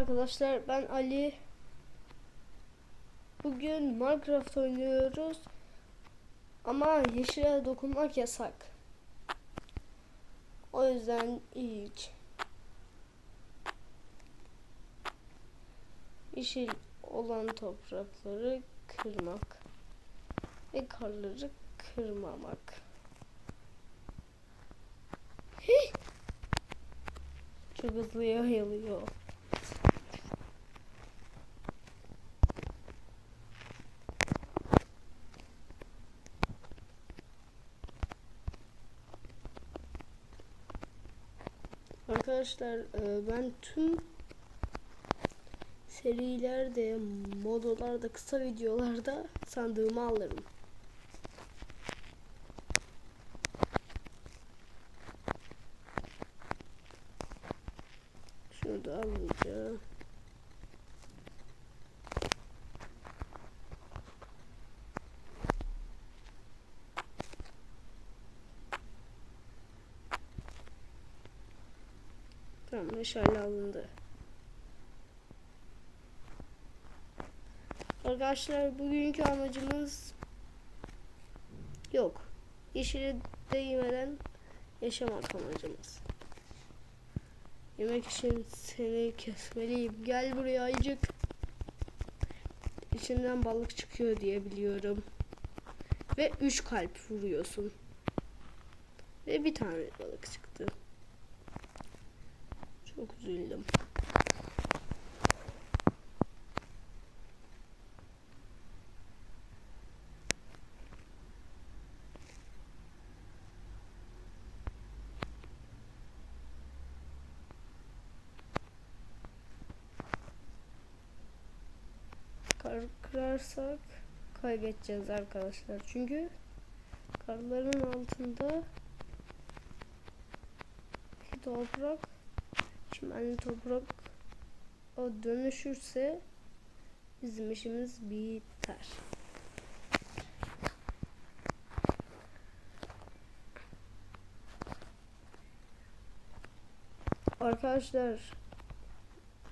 arkadaşlar ben Ali. Bugün Minecraft oynuyoruz. Ama yeşile dokunmak yasak. O yüzden ilk yeşil olan toprakları kırmak ve karları kırmamak. Hih! Çok hızlı yayılıyor. Arkadaşlar e, ben tüm serilerde, modolarda, kısa videolarda sandığımı alırım. Şurada alacağım. Tamam meşale alındı. Arkadaşlar bugünkü amacımız yok. Yeşile değmeden yaşamak amacımız. Yemek için seni kesmeliyim. Gel buraya ayıcık. İçinden balık çıkıyor diye biliyorum. Ve 3 kalp vuruyorsun. Ve bir tane balık çıktı. Çok üzüldüm. Kar kırarsak kaybedeceğiz arkadaşlar. Çünkü karların altında toprak çimenli toprak o dönüşürse bizim işimiz biter. Arkadaşlar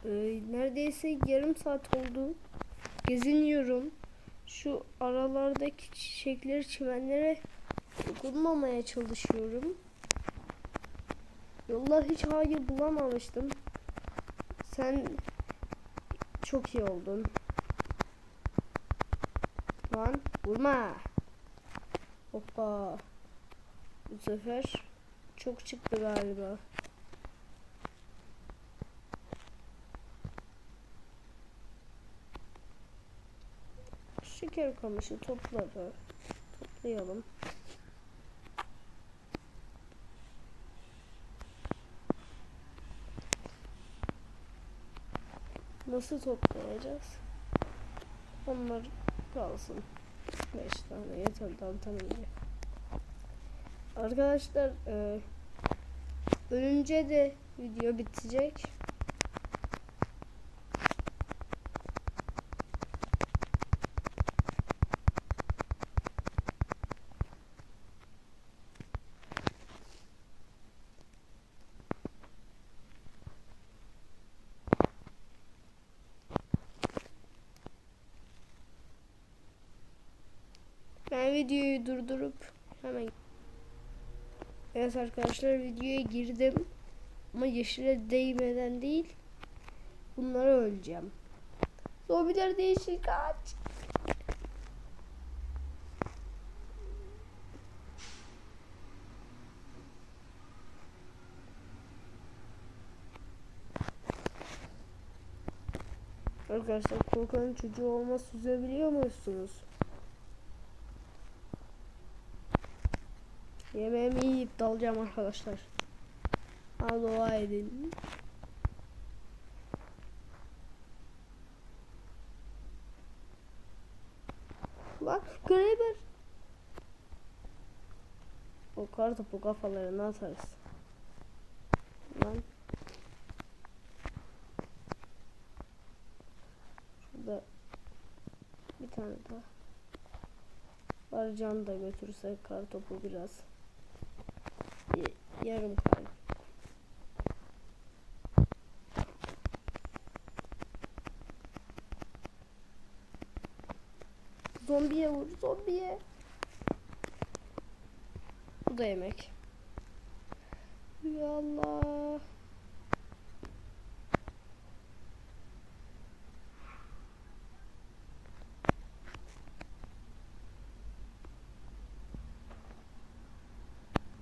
e, neredeyse yarım saat oldu. Geziniyorum. Şu aralardaki çiçekleri, çimenlere dokunmamaya çalışıyorum. Yolda hiç hayır bulamamıştım. Sen çok iyi oldun. Lan vurma. Hoppa. Bu sefer çok çıktı galiba. Şeker kamışı topladı. Toplayalım. Nasıl toplayacağız? Onlar kalsın. 5 tane yeter tantanınca. Arkadaşlar e, ölünce de video bitecek. Ben videoyu durdurup hemen Evet arkadaşlar videoya girdim ama yeşile değmeden değil bunları öleceğim. Zombiler de yeşil kaç. Arkadaşlar korkanın çocuğu olmaz süzebiliyor musunuz? Yemeğimi yiyip dalacağım arkadaşlar. Ha dua edin. Lan Kraber. O kar topu kafalarına atarız. Lan. Şurada bir tane daha. Var can da götürsek kar topu biraz. Yarım kaldı. Zombiye vur zombiye. Bu da yemek. Ya Allah.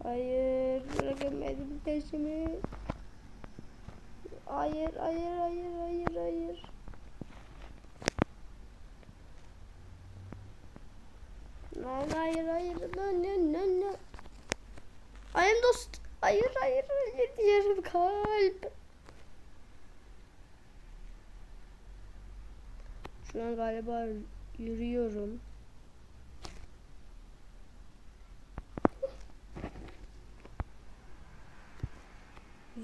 Hayır benim peşimi. Hayır, hayır, hayır, hayır, hayır. Lan hayır, hayır, no, no, no, no. Am dost. Hayır, hayır, hayır, diğerim kalp. Şu an galiba yürüyorum.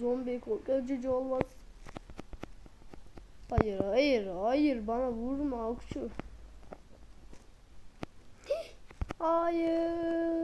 Zombi korkak cüce olmaz. Hayır hayır hayır bana vurma okçu. Hayır.